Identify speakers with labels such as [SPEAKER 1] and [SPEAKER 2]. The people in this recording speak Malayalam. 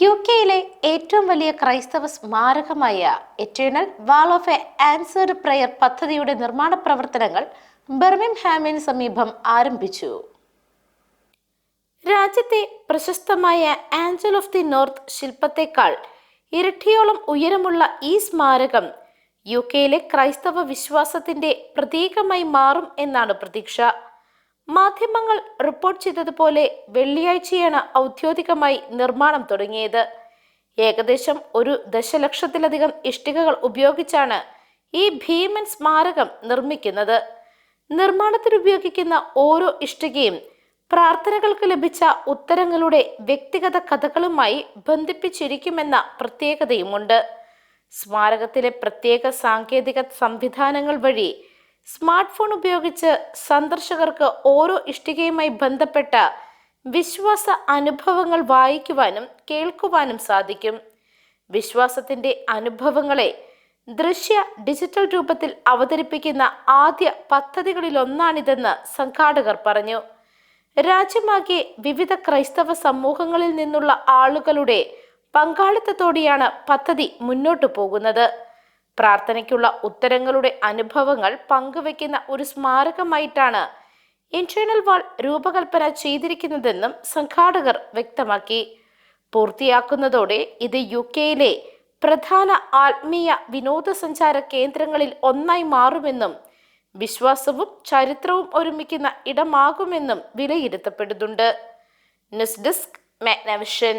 [SPEAKER 1] യു കെയിലെ ഏറ്റവും വലിയ ക്രൈസ്തവ സ്മാരകമായ eternal wall of a answered prayer പദ്ധതിയുടെ നിർമ്മാണ പ്രവർത്തനങ്ങൾ ബർമിംഹാമിന് സമീപം ആരംഭിച്ചു. രാജ്യത്തെ പ്രശസ്തമായ ആഞ്ചൽ ഓഫ് ദി നോർത്ത് ശില്പത്തെക്കാൾ ഇരട്ടിയോളം ഉയരമുള്ള ഈ സ്മാരകം യു കെയിലെ ക്രൈസ്തവ വിശ്വാസത്തിന്റെ പ്രതീകമായി മാറും എന്നാണ് പ്രതീക്ഷ. മാധ്യമങ്ങൾ റിപ്പോർട്ട് ചെയ്തതുപോലെ വെള്ളിയാഴ്ചയാണ് ഔദ്യോഗികമായി നിർമ്മാണം തുടങ്ങിയത്. ഏകദേശം ഒരു ദശലക്ഷത്തിലധികം ഇഷ്ടികകൾ ഉപയോഗിച്ചാണ് ഈ ഭീമൻ സ്മാരകം നിർമ്മിക്കുന്നത്. നിർമ്മാണത്തിന് ഉപയോഗിക്കുന്ന ഓരോ ഇഷ്ടികയും പ്രാർത്ഥനകൾക്ക് ലഭിച്ച ഉത്തരങ്ങളുടെ വ്യക്തിഗത കഥകളുമായി ബന്ധിപ്പിച്ചിരിക്കുമെന്ന പ്രത്യേകതയുമുണ്ട്. സ്മാരകത്തിലെ പ്രത്യേക സാങ്കേതിക സംവിധാനങ്ങൾ വഴി സ്മാർട്ട് ഫോൺ ഉപയോഗിച്ച് സന്ദർശകർക്ക് ഓരോ ഇഷ്ടികയുമായി ബന്ധപ്പെട്ട വിശ്വാസ അനുഭവങ്ങൾ വായിക്കുവാനും കേൾക്കുവാനും സാധിക്കും. വിശ്വാസത്തിന്റെ അനുഭവങ്ങളെ ദൃശ്യ ഡിജിറ്റൽ രൂപത്തിൽ അവതരിപ്പിക്കുന്ന ആദ്യ പദ്ധതികളിലൊന്നാണിതെന്ന് സംഘാടകർ പറഞ്ഞു. രാജ്യമാകെ വിവിധ ക്രൈസ്തവ സമൂഹങ്ങളിൽ നിന്നുള്ള ആളുകളുടെ പങ്കാളിത്തത്തോടെയാണ് പദ്ധതി മുന്നോട്ടു പോകുന്നത്. പ്രാർത്ഥനയ്ക്കുള്ള ഉത്തരങ്ങളുടെ അനുഭവങ്ങൾ പങ്കുവെക്കുന്ന ഒരു സ്മാരകമായിട്ടാണ് ഇന്റേണൽ വാൾ രൂപകൽപ്പന ചെയ്തിരിക്കുന്നതെന്നും സംഘാടകർ വ്യക്തമാക്കി. പൂർത്തിയാക്കുന്നതോടെ ഇത് യു കെയിലെ പ്രധാന ആത്മീയ വിനോദസഞ്ചാര കേന്ദ്രങ്ങളിൽ ഒന്നായി മാറുമെന്നും വിശ്വാസവും ചരിത്രവും ഒരുമിക്കുന്ന ഇടമാകുമെന്നും വിലയിരുത്തപ്പെടുന്നുണ്ട്. News desk Magna Vision.